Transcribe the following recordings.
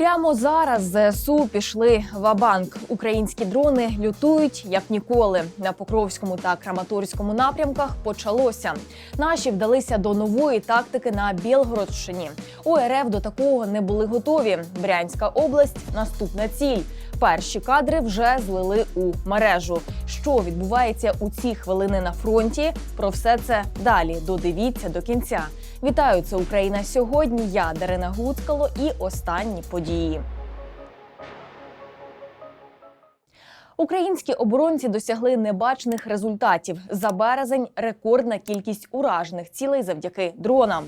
Прямо зараз ЗСУ пішли в банк Українські дрони лютують як ніколи. На Покровському та Краматорському напрямках почалося. Наші вдалися до нової тактики на Білгородщині. У РФ до такого не були готові. Брянська область наступна ціль. Перші кадри вже злили у мережу. Що відбувається у ці хвилини на фронті? Про все це далі. Додивіться до кінця. Вітаю, це Україна сьогодні. Я Дарина Гуцкало і останні події. Українські оборонці досягли небачених результатів. За березень рекордна кількість уражених цілей завдяки дронам.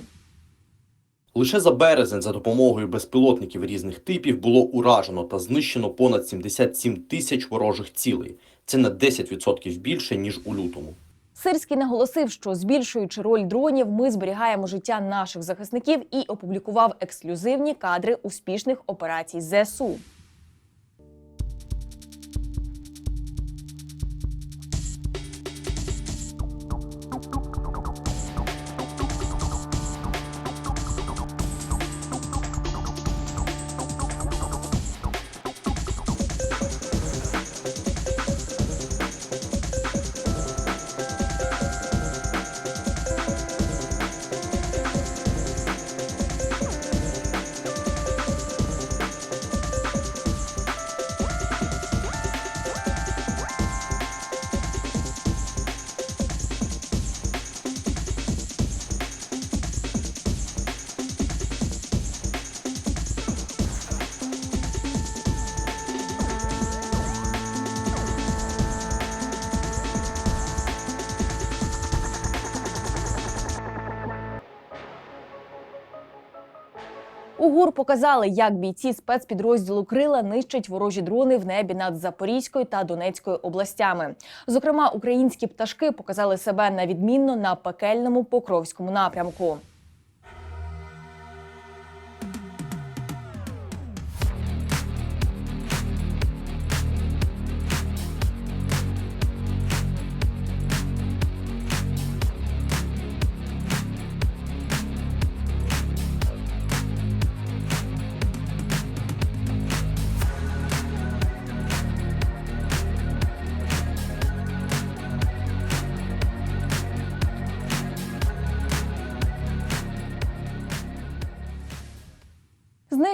Лише за березень за допомогою безпілотників різних типів було уражено та знищено понад 77 тисяч ворожих цілей. Це на 10% більше ніж у лютому. Сирський наголосив, що збільшуючи роль дронів, ми зберігаємо життя наших захисників і опублікував ексклюзивні кадри успішних операцій ЗСУ. У ГУР показали, як бійці спецпідрозділу Крила нищать ворожі дрони в небі над Запорізькою та Донецькою областями. Зокрема, українські пташки показали себе на відмінно на пекельному покровському напрямку.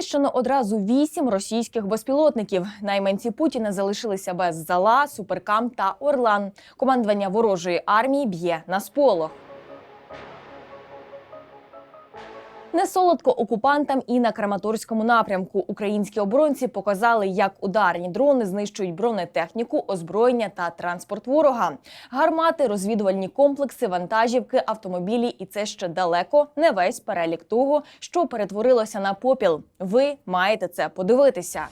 Знищено одразу вісім російських безпілотників. Найманці Путіна залишилися без зала, суперкам та орлан. Командування ворожої армії б'є на сполох. Не солодко окупантам і на Краматорському напрямку. Українські оборонці показали, як ударні дрони знищують бронетехніку, озброєння та транспорт ворога. Гармати, розвідувальні комплекси, вантажівки, автомобілі, і це ще далеко не весь перелік того, що перетворилося на попіл. Ви маєте це подивитися.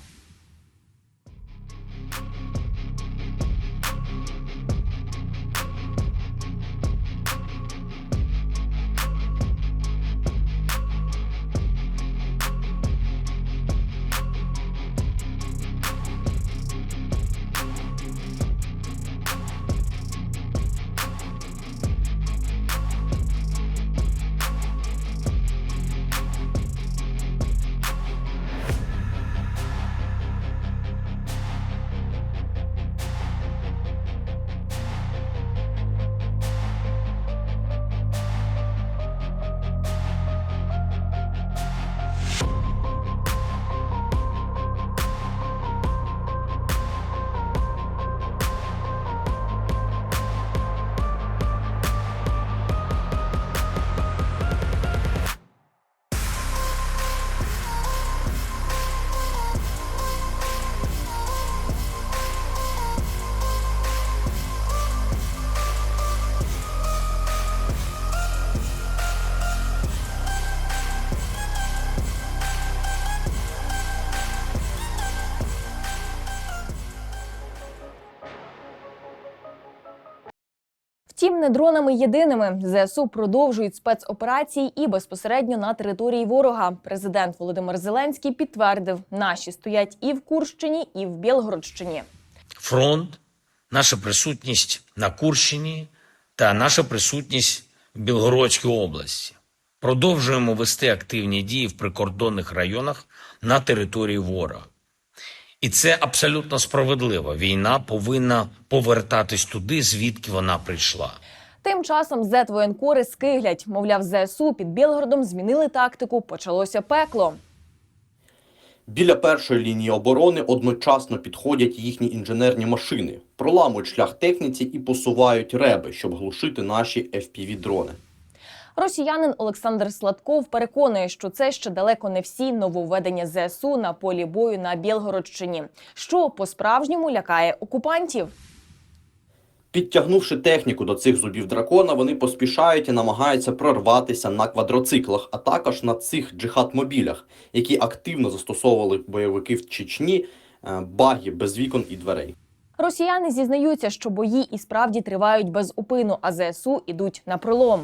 Втім, не дронами єдиними ЗСУ продовжують спецоперації і безпосередньо на території ворога. Президент Володимир Зеленський підтвердив, наші стоять і в Курщині, і в Білгородщині. фронт, наша присутність на Курщині та наша присутність в Білгородській області. Продовжуємо вести активні дії в прикордонних районах на території ворога. І це абсолютно справедливо. Війна повинна повертатись туди, звідки вона прийшла. Тим часом зет-воєнкори скиглять. Мовляв, ЗСУ під Білгородом змінили тактику, почалося пекло. Біля першої лінії оборони одночасно підходять їхні інженерні машини, проламують шлях техніці і посувають реби, щоб глушити наші FPV-дрони. Росіянин Олександр Сладков переконує, що це ще далеко не всі нововведення ЗСУ на полі бою на Білгородщині, що по-справжньому лякає окупантів. Підтягнувши техніку до цих зубів дракона, вони поспішають і намагаються прорватися на квадроциклах, а також на цих джихад-мобілях, які активно застосовували бойовики в Чечні, е, баги без вікон і дверей. Росіяни зізнаються, що бої і справді тривають без упину, а ЗСУ ідуть на пролом.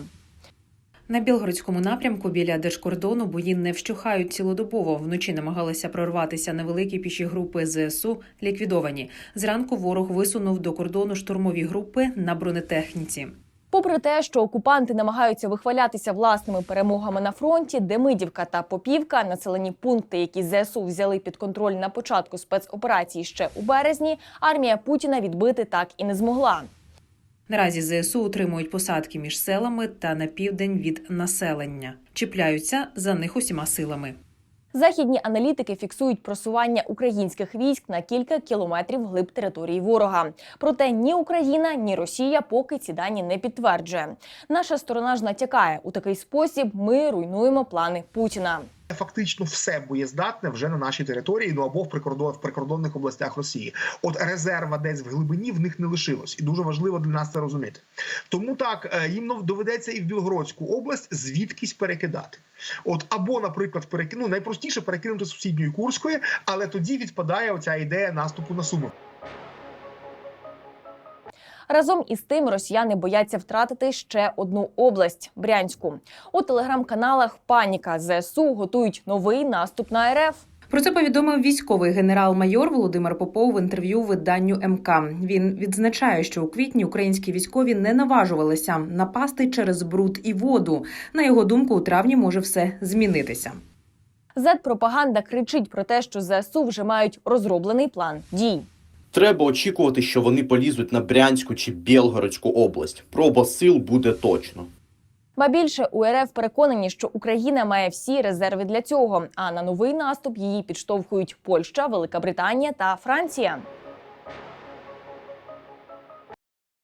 На Білгородському напрямку біля держкордону бої не вщухають цілодобово. Вночі намагалися прорватися невеликі піші групи ЗСУ, ліквідовані. Зранку ворог висунув до кордону штурмові групи на бронетехніці. Попри те, що окупанти намагаються вихвалятися власними перемогами на фронті, Демидівка та Попівка, населені пункти, які ЗСУ взяли під контроль на початку спецоперації ще у березні, армія Путіна відбити так і не змогла. Наразі ЗСУ утримують посадки між селами та на південь від населення. Чіпляються за них усіма силами. Західні аналітики фіксують просування українських військ на кілька кілометрів глиб території ворога. Проте ні Україна, ні Росія поки ці дані не підтверджує. Наша сторона ж натякає у такий спосіб. Ми руйнуємо плани Путіна. Фактично все боєздатне вже на нашій території, ну або в прикордон в прикордонних областях Росії. От резерва десь в глибині в них не лишилось, і дуже важливо для нас це розуміти. Тому так е, їм доведеться і в Білгородську область звідкись перекидати. От або, наприклад, переки... ну, найпростіше перекинути сусідньої Курської, але тоді відпадає оця ідея наступу на Суми. Разом із тим росіяни бояться втратити ще одну область Брянську. У телеграм-каналах Паніка ЗСУ готують новий наступ на РФ. Про це повідомив військовий генерал-майор Володимир Попов в інтерв'ю виданню МК. Він відзначає, що у квітні українські військові не наважувалися напасти через бруд і воду. На його думку, у травні може все змінитися. Зет-пропаганда кричить про те, що ЗСУ вже мають розроблений план дій. Треба очікувати, що вони полізуть на Брянську чи Білгородську область. Проба сил буде точно. Ба більше у РФ переконані, що Україна має всі резерви для цього. А на новий наступ її підштовхують Польща, Велика Британія та Франція.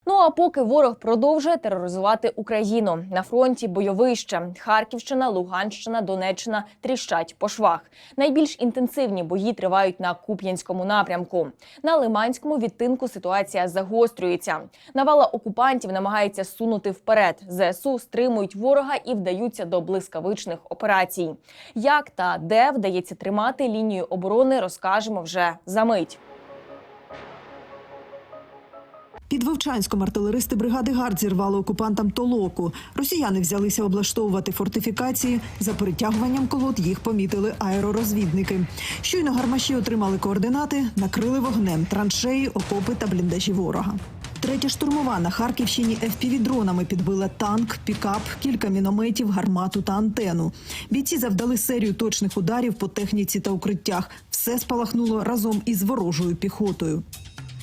Ну а поки ворог продовжує тероризувати Україну на фронті бойовище Харківщина, Луганщина, Донеччина тріщать по швах. Найбільш інтенсивні бої тривають на Куп'янському напрямку. На Лиманському відтинку ситуація загострюється. Навала окупантів намагається сунути вперед. ЗСУ стримують ворога і вдаються до блискавичних операцій. Як та де вдається тримати лінію оборони, розкажемо вже за мить. Під Вовчанськом артилеристи бригади ГАРД зірвали окупантам толоку. Росіяни взялися облаштовувати фортифікації. За перетягуванням колод їх помітили аеророзвідники. Щойно гармаші отримали координати, накрили вогнем траншеї, окопи та бліндажі ворога. Третя штурмова на Харківщині FPV-дронами підбила танк, пікап, кілька мінометів, гармату та антену. Бійці завдали серію точних ударів по техніці та укриттях. Все спалахнуло разом із ворожою піхотою.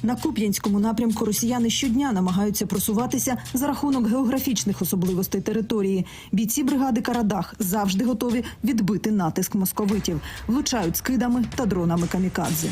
На Куп'янському напрямку росіяни щодня намагаються просуватися за рахунок географічних особливостей території. Бійці бригади Карадах завжди готові відбити натиск московитів, влучають скидами та дронами камікадзе.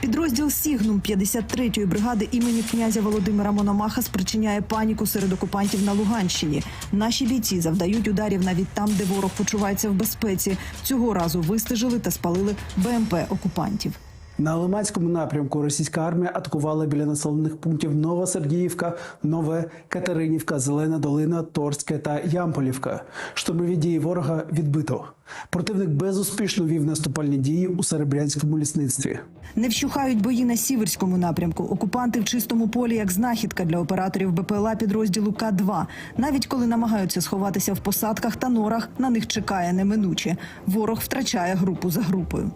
Підрозділ Сігнум 53-ї бригади імені князя Володимира Мономаха спричиняє паніку серед окупантів на Луганщині. Наші бійці завдають ударів навіть там, де ворог почувається в безпеці. Цього разу вистежили та спалили БМП окупантів. На Лиманському напрямку російська армія атакувала біля населених пунктів Новосергіївка, Нове, Катеринівка, Зелена Долина, Торське та Ямполівка. Штурмові дії ворога відбито. Противник безуспішно вів наступальні дії у Серебрянському лісництві. Не вщухають бої на сіверському напрямку. Окупанти в чистому полі як знахідка для операторів БПЛА підрозділу К-2. Навіть коли намагаються сховатися в посадках та норах, на них чекає неминуче. Ворог втрачає групу за групою.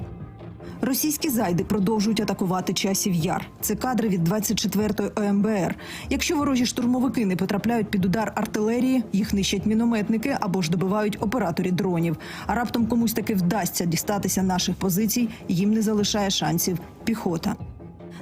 Російські зайди продовжують атакувати часів яр. Це кадри від 24-ї ОМБР. Якщо ворожі штурмовики не потрапляють під удар артилерії, їх нищать мінометники або ж добивають операторі дронів. А раптом комусь таки вдасться дістатися наших позицій, їм не залишає шансів піхота.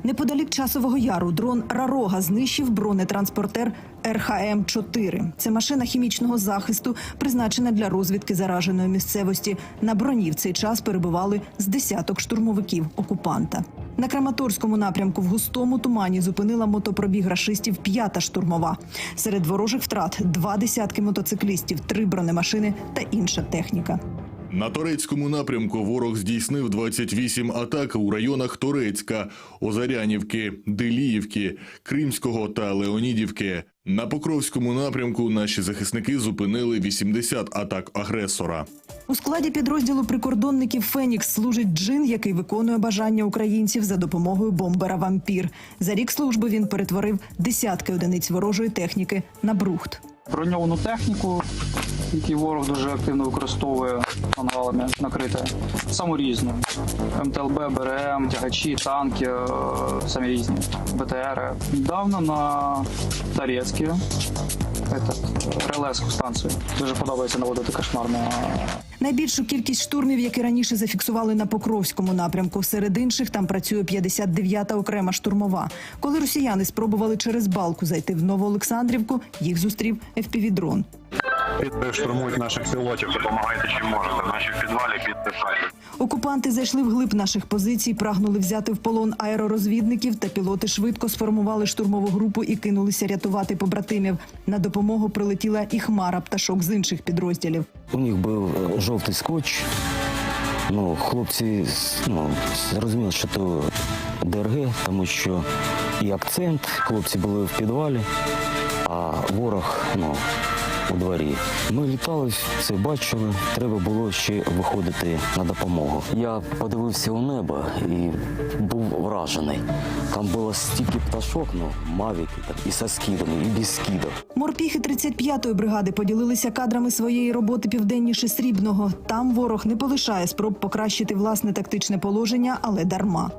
Неподалік часового яру дрон Рарога знищив бронетранспортер РХМ 4 Це машина хімічного захисту, призначена для розвідки зараженої місцевості. На броні в цей час перебували з десяток штурмовиків окупанта. На Краматорському напрямку в густому тумані зупинила мотопробіг рашистів п'ята штурмова. Серед ворожих втрат два десятки мотоциклістів, три бронемашини та інша техніка. На турецькому напрямку ворог здійснив 28 атак у районах Торецька, Озарянівки, Деліївки, Кримського та Леонідівки. На Покровському напрямку наші захисники зупинили 80 атак агресора. У складі підрозділу прикордонників Фенікс служить джин, який виконує бажання українців за допомогою бомбера Вампір. За рік служби він перетворив десятки одиниць ворожої техніки на брухт. Броньовану техніку, яку ворог дуже активно використовує ангалами накрите. Саму різну. МТЛБ, БРМ, тягачі, танки, е, самі різні, БТР. Недавно на Тарецьке, этот, релеску станцію. Дуже подобається наводити кошмар на Найбільшу кількість штурмів, які раніше зафіксували на Покровському напрямку. Серед інших там працює 59-та окрема штурмова. Коли росіяни спробували через балку зайти в Новоолександрівку, їх зустрів FPV-дрон. штурмують наших пілотів, допомагайте чим можете. Наші в підвалі підтискайте. Окупанти зайшли вглиб наших позицій, прагнули взяти в полон аеророзвідників, та пілоти швидко сформували штурмову групу і кинулися рятувати побратимів. На допомогу прилетіла і хмара пташок з інших підрозділів. У них був е, жовтий скотч. Ну, хлопці ну, зрозуміли, що то ДРГ, тому що і акцент, хлопці були в підвалі, а ворог ну, у дворі. Ми літали, все бачили, треба було ще виходити на допомогу. Я подивився у небо і був вражений. Там було стільки пташок, ну, мавіки, так, і со скидами, і без скидок. Морпіхи 35-ї бригади поділилися кадрами своєї роботи південніше Срібного. Там ворог не полишає спроб покращити власне тактичне положення, але дарма.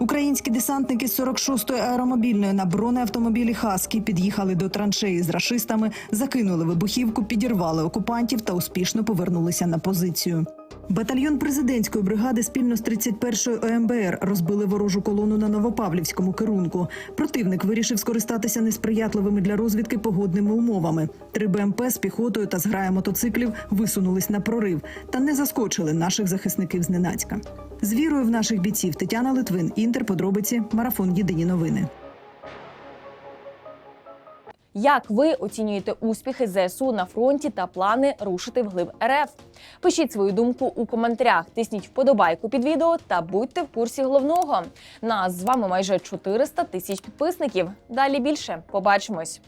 Українські десантники з 46-ї аеромобільної на бронеавтомобілі Хаскі під'їхали до траншеї з рашистами, закинули вибухівку, підірвали окупантів та успішно повернулися на позицію. Батальйон президентської бригади спільно з 31-ї ОМБР розбили ворожу колону на Новопавлівському керунку. Противник вирішив скористатися несприятливими для розвідки погодними умовами. Три БМП з піхотою та зграя мотоциклів висунулись на прорив та не заскочили наших захисників зненацька. З вірою в наших бійців Тетяна Литвин, Інтер, подробиці, марафон Єдині новини. Як ви оцінюєте успіхи ЗСУ на фронті та плани рушити вглиб РФ? Пишіть свою думку у коментарях, тисніть вподобайку під відео та будьте в курсі головного. Нас з вами майже 400 тисяч підписників. Далі більше побачимось.